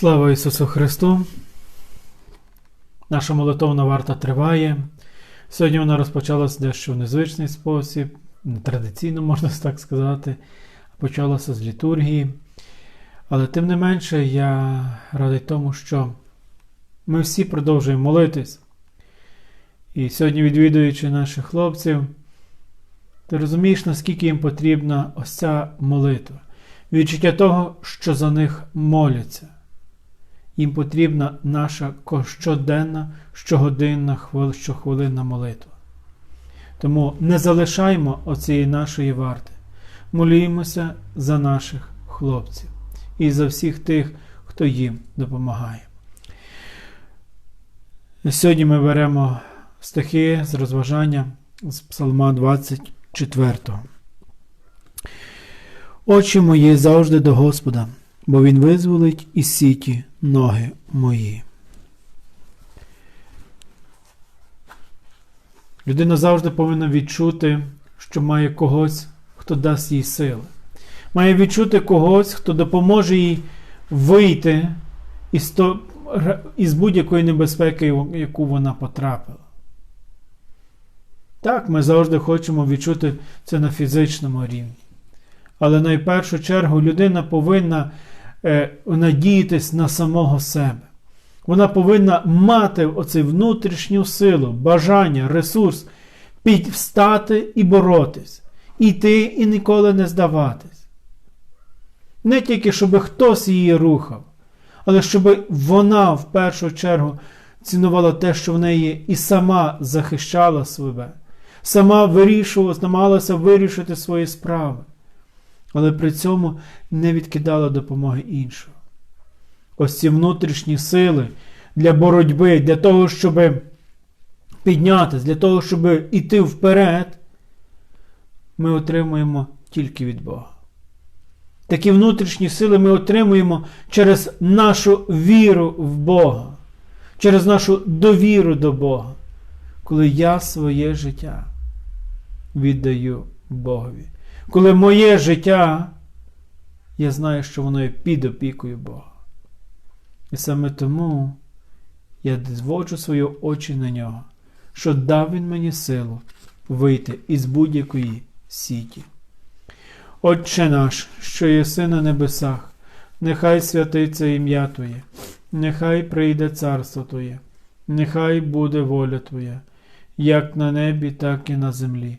Слава Ісусу Христу! Наша молитовна варта триває. Сьогодні вона розпочалася дещо в незвичний спосіб, нетрадиційно, можна так сказати. Почалася з літургії. Але тим не менше, я радий тому, що ми всі продовжуємо молитись. І сьогодні, відвідуючи наших хлопців, ти розумієш, наскільки їм потрібна ось ця молитва. Відчуття того, що за них моляться. Їм потрібна наша щоденна, щогодинна, щохвилинна молитва. Тому не залишаймо оцієї нашої варти. Молімося за наших хлопців і за всіх тих, хто їм допомагає. Сьогодні ми беремо стихи з розважання з Псалма 24. Очі мої завжди до Господа, бо Він визволить із сіті ноги мої. Людина завжди повинна відчути, що має когось, хто дасть їй сили. Має відчути когось, хто допоможе їй вийти із, із будь-якої небезпеки, в яку вона потрапила. Так, ми завжди хочемо відчути це на фізичному рівні. Але найпершу чергу людина повинна надіятись на самого себе. Вона повинна мати оцю внутрішню силу, бажання, ресурс підвстати і боротись, іти і ніколи не здаватись. Не тільки, щоб хтось її рухав, але щоб вона в першу чергу цінувала те, що в неї і сама захищала себе, сама вирішувала, намагалася вирішити свої справи але при цьому не відкидала допомоги іншого. Ось ці внутрішні сили для боротьби, для того, щоб піднятися, для того, щоб іти вперед, ми отримуємо тільки від Бога. Такі внутрішні сили ми отримуємо через нашу віру в Бога, через нашу довіру до Бога, коли я своє життя віддаю Богові коли моє життя, я знаю, що воно є під опікою Бога. І саме тому я зводжу свої очі на нього, що дав він мені силу вийти із будь-якої сіті. Отче наш, що єси на небесах, нехай святиться ім'я Твоє, нехай прийде царство Твоє, нехай буде воля Твоя, як на небі, так і на землі.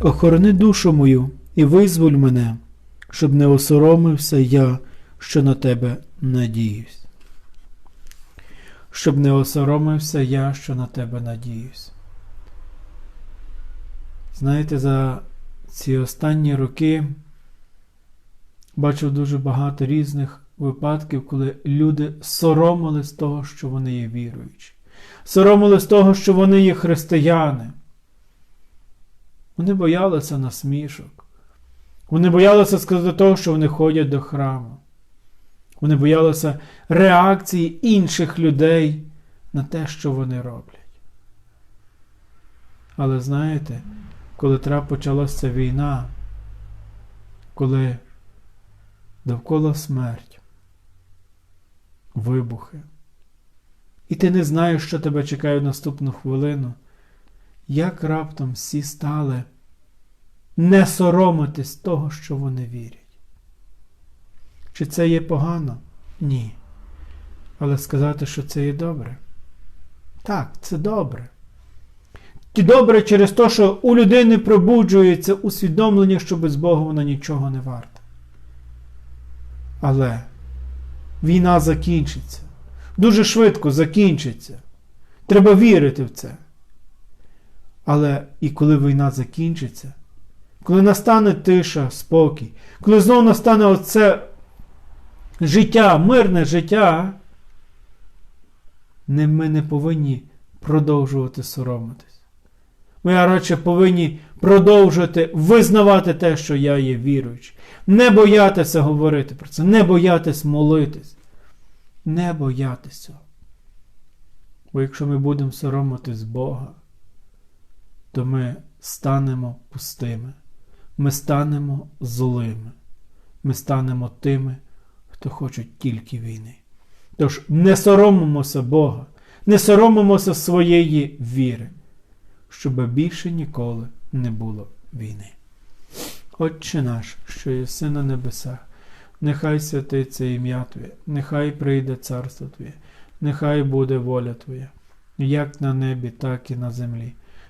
Охорони душу мою і визволь мене, щоб не осоромився я, що на тебе надіюсь. Щоб не осоромився я, що на тебе надіюсь. Знаєте, за ці останні роки бачив дуже багато різних випадків, коли люди соромили з того, що вони є віруючі. Соромили з того, що вони є християни. Вони боялися насмішок. Вони боялися сказати того, що вони ходять до храму. Вони боялися реакції інших людей на те, що вони роблять. Але знаєте, коли трап почалася війна, коли довкола смерть, вибухи, і ти не знаєш, що тебе чекає в наступну хвилину як раптом всі стали не соромитись того, що вони вірять. Чи це є погано? Ні. Але сказати, що це є добре. Так, це добре. І добре через те, що у людини пробуджується усвідомлення, що без Бога вона нічого не варта. Але війна закінчиться. Дуже швидко закінчиться. Треба вірити в це. Але і коли війна закінчиться, коли настане тиша, спокій, коли знову настане оце життя, мирне життя, ми не повинні продовжувати соромитись. Ми радше повинні продовжувати визнавати те, що я є віруючий. Не боятися говорити про це, не боятись молитись. Не боятися. Бо якщо ми будемо соромитись Бога, то ми станемо пустими, ми станемо злими, ми станемо тими, хто хоче тільки війни. Тож не соромимося Бога, не соромимося своєї віри, щоб більше ніколи не було війни. Отче наш, що єси на небесах, нехай святиться ім'я Твоє, нехай прийде царство Твоє, нехай буде воля Твоя, як на небі, так і на землі.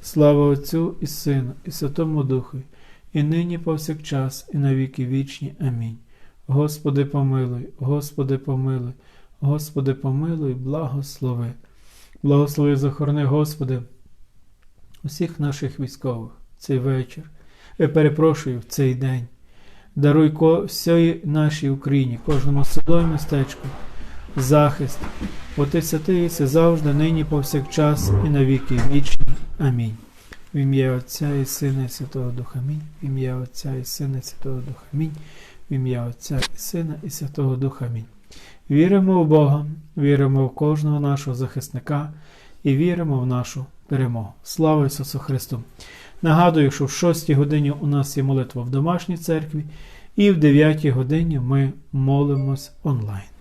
Слава Отцю і Сину, і Святому Духу, і нині повсякчас, і на віки вічні. Амінь. Господи, помилуй, Господи, помилуй, Господи, помилуй, благослови. Благослови, захорони, Господи, усіх наших військових цей вечір. Я перепрошую в цей день. Даруй всій нашій Україні, кожному село і містечку, захист. Бо ти святий завжди, нині повсякчас і на віки вічні. Амінь. В ім'я Отця і Сина і Святого Духа. Амінь. В ім'я Отця і Сина і Святого Духа. Амінь. В ім'я Отця і Сина і Святого Духа. Амінь. Віримо в Бога, віримо в кожного нашого захисника і віримо в нашу перемогу. Слава Ісусу Христу! Нагадую, що в 6 годині у нас є молитва в домашній церкві, і в 9 годині ми молимось онлайн.